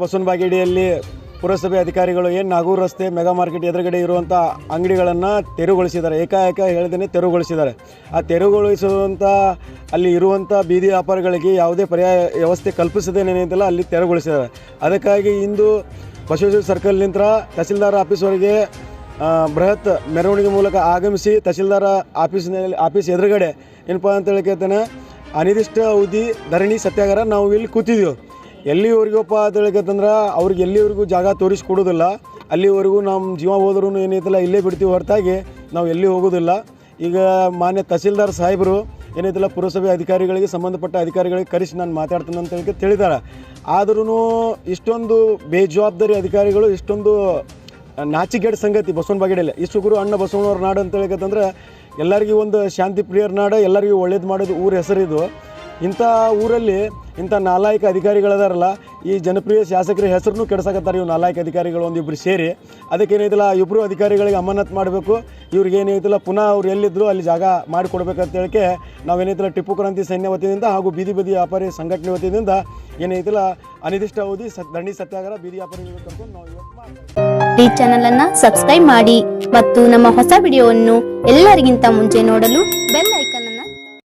ಬಸವನ ಬಾಗಿಡಿಯಲ್ಲಿ ಪುರಸಭೆ ಅಧಿಕಾರಿಗಳು ಏನು ನಾಗೂರು ರಸ್ತೆ, ಮೆಗಾ ಮಾರ್ಕೆಟ್ ಎದುರುಗಡೆ ಇರುವಂಥ ಅಂಗಡಿಗಳನ್ನು ತೆರವುಗೊಳಿಸಿದ್ದಾರೆ. ಏಕಾಏಕ ಹೇಳ್ದೇ ತೆರವುಗೊಳಿಸಿದ್ದಾರೆ. ಆ ತೆರವುಗೊಳಿಸುವಂಥ ಅಲ್ಲಿ ಇರುವಂಥ ಬೀದಿ ವ್ಯಾಪಾರಿಗಳಿಗೆ ಯಾವುದೇ ಪರ್ಯಾಯ ವ್ಯವಸ್ಥೆ ಕಲ್ಪಿಸದೇನೇನಿದೆಲ್ಲ ಅಲ್ಲಿ ತೆರವುಗೊಳಿಸಿದ್ದಾರೆ. ಅದಕ್ಕಾಗಿ ಇಂದು ಬಸವೇಶ್ವರ ಸರ್ಕಲ್ನಿಂದ ತಹಸೀಲ್ದಾರ್ ಆಫೀಸ್ವರೆಗೆ ಬೃಹತ್ ಮೆರವಣಿಗೆ ಮೂಲಕ ಆಗಮಿಸಿ ತಹಸೀಲ್ದಾರ್ ಆಫೀಸ್ನಲ್ಲಿ ಆಫೀಸ್ ಎದುರುಗಡೆ, ಏನಪ್ಪ ಅಂತ ಹೇಳ್ಕೇತಾನೆ ಅನಿರ್ದಿಷ್ಟ ಅವಧಿ ಧರಣಿ ಸತ್ಯಾಗ್ರಹ ನಾವು ಇಲ್ಲಿ ಕೂತಿದ್ದೀವಿ ಎಲ್ಲಿವರೆಗಪ್ಪ ಅಂತ ಹೇಳ್ಕಂತಂದ್ರೆ ಅವ್ರಿಗೆ ಎಲ್ಲಿವರೆಗೂ ಜಾಗ ತೋರಿಸ್ಕೊಡೋದಿಲ್ಲ. ಅಲ್ಲಿವರೆಗೂ ನಮ್ಮ ಜೀವ ಹೋದ್ರೂ ಏನೈತಲ್ಲ, ಇಲ್ಲೇ ಬಿಡ್ತೀವಿ ಹೊರತಾಗಿ ನಾವು ಎಲ್ಲಿ ಹೋಗೋದಿಲ್ಲ. ಈಗ ಮಾನ್ಯ ತಹಸೀಲ್ದಾರ್ ಸಾಹೇಬರು ಏನೈತಲ್ಲ, ಪುರಸಭೆ ಅಧಿಕಾರಿಗಳಿಗೆ ಸಂಬಂಧಪಟ್ಟ ಅಧಿಕಾರಿಗಳಿಗೆ ಕರೆಸಿ ನಾನು ಮಾತಾಡ್ತೀನಿ ಅಂತ ಹೇಳಿ ತಿಳಿದಾರೆ. ಆದ್ರೂ ಇಷ್ಟೊಂದು ಬೇಜವಾಬ್ದಾರಿ ಅಧಿಕಾರಿಗಳು, ಇಷ್ಟೊಂದು ನಾಚಿಗೆಡ್ ಸಂಗತಿ ಬಸವನ ಬಾಗೇಡಿಯಲ್ಲಿ. ಇಷ್ಟು ಗುರು ಅಣ್ಣ ಬಸವನವ್ರ ನಾಡು ಅಂತ ಹೇಳಿಕಂತಂದ್ರೆ ಎಲ್ಲರಿಗೂ ಒಂದು ಶಾಂತಿ ಪ್ರಿಯರ ನಾಡು, ಎಲ್ಲರಿಗೂ ಒಳ್ಳೇದು ಮಾಡೋದು ಊರ ಹೆಸರಿದು. ಇಂಥ ಊರಲ್ಲಿ ಇಂಥ ನಾಲಾಯಕ ಅಧಿಕಾರಿಗಳದಾರಲ್ಲ, ಈ ಜನಪ್ರಿಯ ಶಾಸಕರ ಹೆಸರನ್ನು ಕೆಡ್ಸಕತ್ತಾರೆ ಇವು ನಾಲಾಯಕ ಅಧಿಕಾರಿಗಳು ಒಂದಿಬ್ಬರು ಸೇರಿ. ಅದಕ್ಕೇನೈತಿಲ್ಲ ಇಬ್ಬರು ಅಧಿಕಾರಿಗಳಿಗೆ ಅಮಾನತ್ ಮಾಡಬೇಕು. ಇವ್ರಿಗೆ ಏನೈತಿಲ್ಲ ಪುನಃ ಅವ್ರು ಎಲ್ಲಿದ್ದರು ಅಲ್ಲಿ ಜಾಗ ಮಾಡಿಕೊಡ್ಬೇಕಂತ ಹೇಳಿಕೆ ನಾವೇನೈತಿಲ್ಲ ಟಿಪ್ಪು ಕ್ರಾಂತಿ ಸೈನ್ಯ ವತಿಯಿಂದ ಹಾಗೂ ಬೀದಿ ಬದಿ ವ್ಯಾಪಾರಿ ಸಂಘಟನೆ ವತಿಯಿಂದ ಏನೈತಿಲ್ಲ ಅನಿರ್ದಿಷ್ಟ ಅವಧಿ ಸ ದಂಡಿ ಸತ್ಯಾಗ್ರಹ, ಬೀದಿ ವ್ಯಾಪಾರಿಗಳು ಕರ್ಕೊಂಡು ನಾವು ಈ ಚಾನೆಲ್ ಅನ್ನ ಸಬ್ಸ್ಕ್ರೈಬ್ ಮಾಡಿ ಮತ್ತು ನಮ್ಮ ಹೊಸ ವಿಡಿಯೋವನ್ನು ಎಲ್ಲರಿಗಿಂತ ಮುಂಚೆ ನೋಡಲು ಬೆಲ್ ಐಕನ್